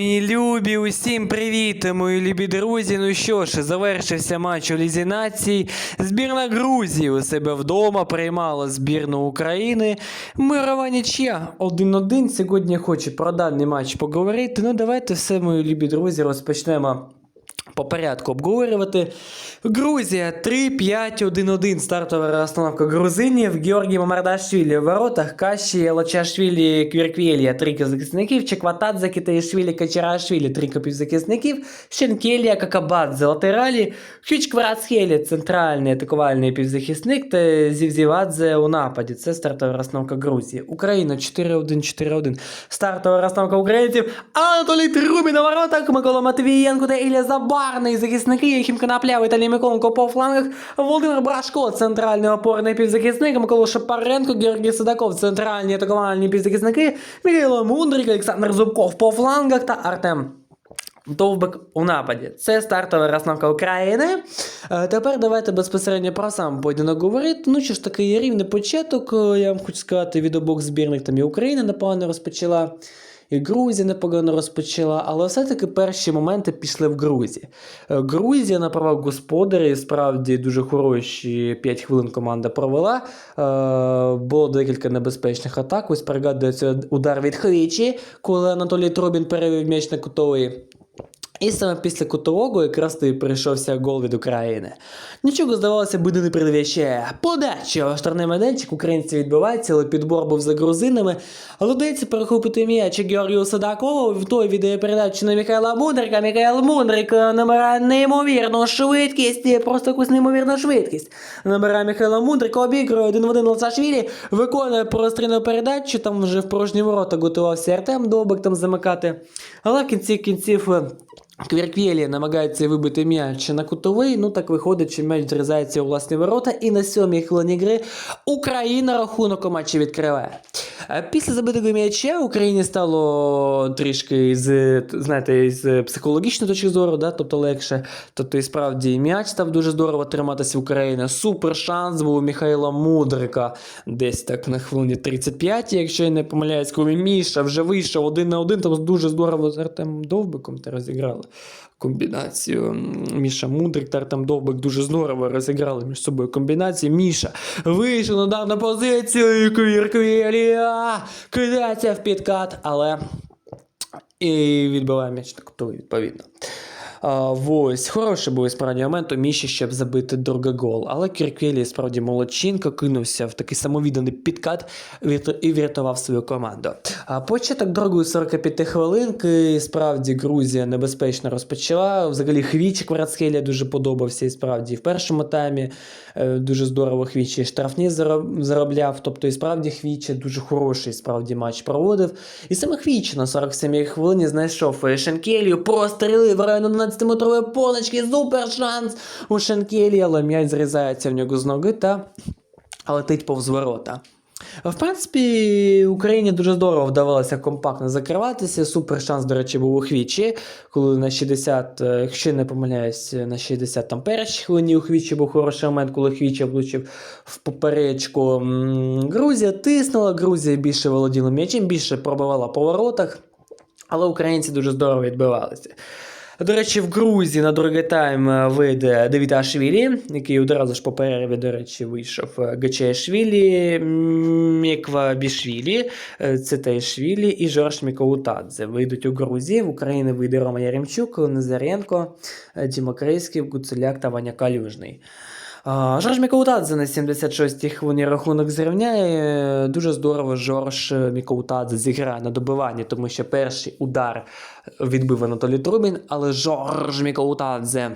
Мої любі, усім привіт, мої любі друзі. Ну що ж, завершився матч у Лізі націй. Збірна Грузії у себе вдома приймала збірну України. Мирова нічия 1-1. Сьогодні хочу про даний матч поговорити. Ну давайте все, мої любі друзі, розпочнемо. По порядку обговорювати. Грузія 3-5-1-1. Стартова розстановка грузинів. Георгій Мамардашвілі в воротах. Каші Лачашвілі Квірквєлія. Три захисників. Чекватадзе Китаїшвілі Качарашвілі. Три півзахисників. Шенкелія Какабадзе латералі. Хвічкварацхелі центральний атакувальний півзахисник. Та Зівзівадзе у нападі. Це стартова розстановка Грузії. Україна 4-1-4-1. Стартова розстановка українців. Анатолій Трубін на воротах. Микола Матвієнко та Ілля Забарний. Захисники Єхім Конопля, Віталій Миколенко по флангах. Володимир Брашко, центральний опорний півзахисник. Микола Шапаренко, Георгій Садаков, центральні атакувальні півзахисники. Михайло Мундрик, Олександр Зубков по флангах та Артем Довбик у нападі. Це стартова розстановка України. Е, Тепер давайте безпосередньо про сам поєдинок говорити. Ну що ж такий рівний початок, е, я вам хочу сказати, від збірних там і Україна непогано розпочала. І Грузія непогано розпочала, але все-таки перші моменти пішли в Грузії. Е, Грузія на правах господарі справді дуже хороші 5 хвилин команда провела. Е, Було декілька небезпечних атак. Ось пригадується удар від Хвічі, коли Анатолій Трубін перевів м'яч на кутовий. І саме після кутового якраз то прийшовся гол від України. Нічого здавалося буде не передвіщає. Подача штрафний майданчик українці відбиваються, але підбор був за грузинами. Вдається перехопити м'яч Георгію Садакову. В той віддає передачу на Михайла Мудрика. Михайло Мудрик е, набирає неймовірну швидкість, е, просто якусь неймовірну швидкість. Набирає Михайла Мудрика, обігрує один в один Лацашвілі, виконує прострільну передачу. Там вже в порожні ворота готувався Артем Довбик там замикати. Але в кінці кінців. Квірквєлі намагається вибити м'яч на кутовий, ну так виходить, що м'яч зрізається у власні ворота, і на сьомій хвилині гри Україна рахунок у матчі відкриває. Е, Після забитого м'яча Україні стало трішки з, знаєте, з психологічної точки зору, да, тобто легше. Тобто, і справді м'яч став дуже здорово триматися Україна. Супер шанс був у Михайла Мудрика десь так на хвилині 35, якщо я не помиляюсь, коли Міша вже вийшов один на один, там дуже здорово з Артемом Довбиком та розіграли комбінацію. Міша Мудрик та Артем Довбик дуже здорово розіграли між собою комбінацію. Міша вийшов, на позицію, і Квірквілія кидається в підкат, але і відбиває м'яч на кутовий, відповідно. А, ось, хороший був справді момент у Міші, щоб забити гол. Але Кірквілі справді молодчинка кинувся в такий самовідданий підкат і врятував свою команду. А початок другої 45 хвилинки. Справді Грузія небезпечно розпочала. Взагалі Хвічик Кварацхелія дуже подобався. І справді в першому таймі е, дуже здорово Хвічі штрафні заробляв. Тобто, і справді Хвічі дуже хороший справді матч проводив. І саме Хвічі на 47-й хвилині знайшов е, Шенкелію, прострілив в районі 12-метрової поночки, супер шанс у Шенкелі, але м'яч зрізається в нього з ноги та летить повз ворота. В принципі, Україні дуже здорово вдавалося компактно закриватися. Супер шанс, до речі, був у Хвічі, коли на 60, е, якщо не помиляюсь, на 60 там першій хвилині у Хвічі був хороший момент, коли Хвічі влучив в поперечку. Грузія тиснула, Грузія більше володіла м'ячем, більше пробивала по воротах, але українці дуже здорово відбивалися. До речі, в Грузії на другий тайм е, вийде Девіташвілі, який одразу ж по перерві, до речі, вийшов е, Гачешвілі, Міква Бішвілі, е, Цитайшвілі і Жорж Мікоутадзе. Вийдуть у Грузії. В Україні вийде Рома Яремчук, Назаренко, Дімокрейський, Гуцеляк та Ваня Калюжний. Жорж Мікоутадзе на 76-й хвилині рахунок зрівняє. Дуже здорово Жорж Мікоутадзе зіграє на добиванні, тому що перший удар відбив Анатолій Трубін, але Жорж Мікоутадзе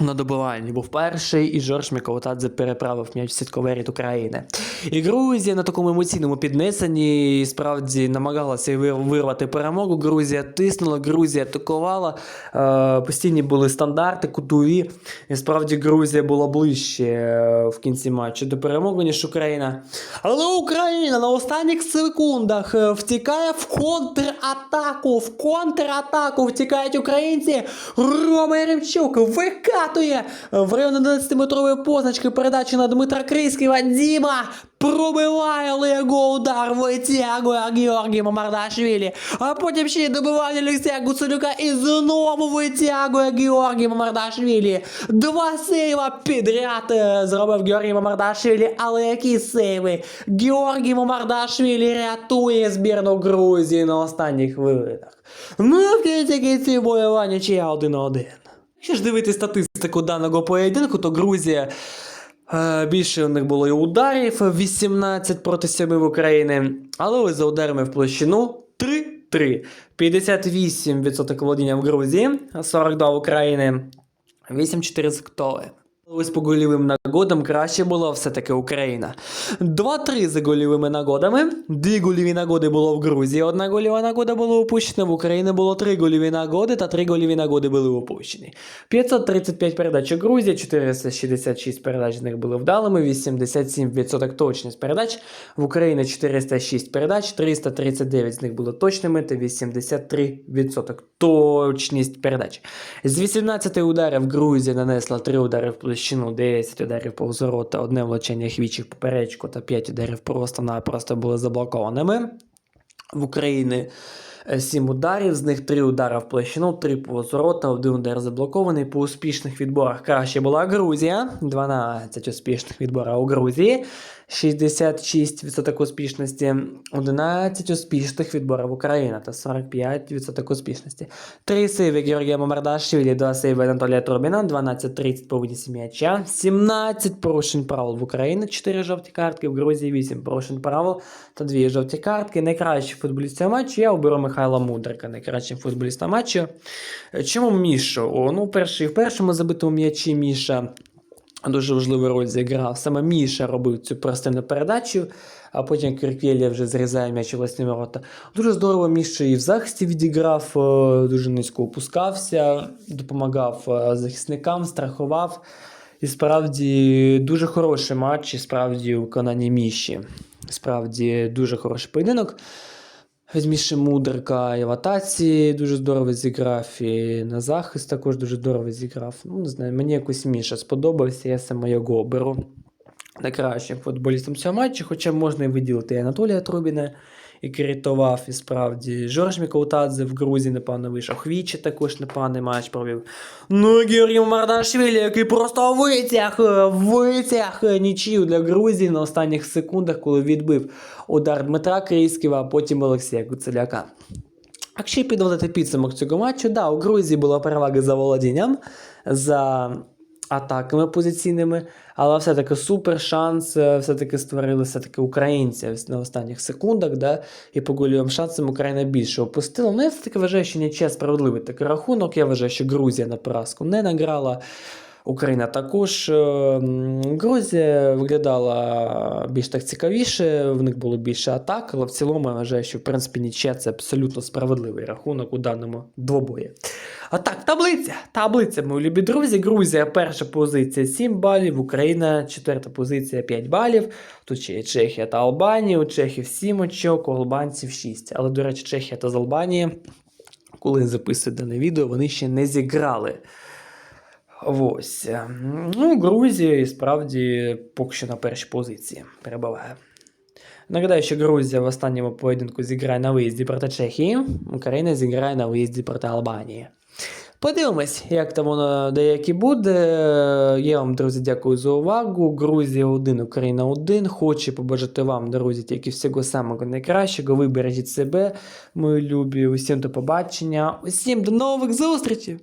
на добиванні був перший, і Жорж Мікоутадзе переправив м'яч в сітковий України. І Грузія на такому емоційному піднесенні справді намагалася вирвати перемогу. Грузія тиснула, Грузія атакувала. Е, постійні були стандарти, кутові. І справді Грузія була ближче е, в кінці матчу до перемоги, ніж Україна. Але Україна на останніх секундах е, втікає в контратаку. В контратаку втікають українці. Рома Яремчук викатує підкатує в район 11-метрової позначки передачі на Дмитра Крисківа. Діма пробиває Лего удар, витягує Георгій Мамардашвілі. А потім ще й добивання Олексія Гуцулюка і знову витягує Георгій Мамардашвілі. Два сейва підряд е, зробив Георгій Мамардашвілі, але які сейви? Георгій Мамардашвілі рятує збірну Грузії на останніх хвилинах. Ну, в кінці кінці бойова нічия 1-1. Якщо ж дивити статистику даного поєдинку, то Грузія е, більше у них було і ударів 18 проти 7 в Україні, але ось за ударами в площину 3-3. 58% володіння в Грузії, 42 в України, 8-4 з Ктоли. Ось по гольовим нагодам краще була все-таки Україна. 2-3 за гольовими нагодами. Дві гольові нагоди було в Грузії. Одна гольова нагода була упущена. В Україні було три гольові нагоди, та три гольові нагоди були упущені. 535 передач у Грузії, 466 передач з них були вдалими, 87% точність передач. В Україні 406 передач, 339 з них були точними та 83% точність передач. З 18 ударів Грузія нанесла 3 удари в площину, 10 ударів повзорота, одне влучення в поперечку та 5 ударів просто-напросто були заблокованими. В Україні 7 ударів, з них 3 удари в площину, 3 повз ворота, 1 удар заблокований. По успішних відборах краще була Грузія, 12 успішних відборів у Грузії, 66% успішності, 11 успішних відборів Україна та 45% успішності. 3 сейви Георгія Мамардашвілі, 2 сейви Анатолія Трубіна, 12-30 по винісі м'яча, 17 порушень правил в Україні, 4 жовті картки, в Грузії 8 порушень правил та 2 жовті картки. Найкращий футболіст цього матчу я оберу Михайла Мудрика, найкращим футболістом матчу. Чому Мішу? Ну, перший, в першому забитому м'ячі Міша дуже важливу роль зіграв. Саме Міша робив цю простину передачу, а потім Киркєлія вже зрізає м'яч у власні ворота. Дуже здорово Міша і в захисті відіграв, е, дуже низько опускався, допомагав е, захисникам, страхував. І справді дуже хороший матч, і справді у виконанні Міші. Справді дуже хороший поєдинок. Від Міші Мудрика і в атаці дуже здорово зіграв, і на захист також дуже здорово зіграв. Ну, не знаю, мені якось Міша сподобався, я саме його оберу найкращим футболістом цього матчу, хоча можна і виділити і Анатолія Трубіна, який рятував, і справді Жорж Мікаутадзе в Грузії, напевно, вийшов. Хвічі також непоганий матч провів. Ну і Георгій Мардашвілі, який просто витяг, е, витяг е, нічию для Грузії на останніх секундах, коли відбив удар Дмитра Крийського, а потім Олексія Гуцеляка. Якщо підводити підсумок цього матчу, да, у Грузії була перевага за володінням, за атаками позиційними, але все-таки супер шанс е, все-таки створили все-таки українці на останніх секундах, да, і по гольовим шансам Україна більше опустила. Ну, я все-таки вважаю, що нічия справедливий такий рахунок. Я вважаю, що Грузія на поразку не награла. Україна також. Е, Грузія виглядала більш так цікавіше, в них було більше атак, але в цілому я вважаю, що в принципі нічия це абсолютно справедливий рахунок у даному двобої. А так, таблиця. Таблиця, мої любі друзі. Грузія перша позиція 7 балів, Україна четверта позиція 5 балів. Тут ще є Чехія та Албанія. У Чехів 7 очок, у албанців 6. Але, до речі, Чехія та з Албанії, коли я записую дане відео, вони ще не зіграли. Ось. Ну, Грузія і справді поки що на першій позиції перебуває. Нагадаю, що Грузія в останньому поєдинку зіграє на виїзді проти Чехії, Україна зіграє на виїзді проти Албанії. Подивимось, як там воно деякі буде. Я вам, друзі, дякую за увагу. Грузія 1, Україна 1. Хочу побажати вам, друзі, тільки всього самого найкращого. Вибережіть себе, мої любі. Усім до побачення. Усім до нових зустрічей!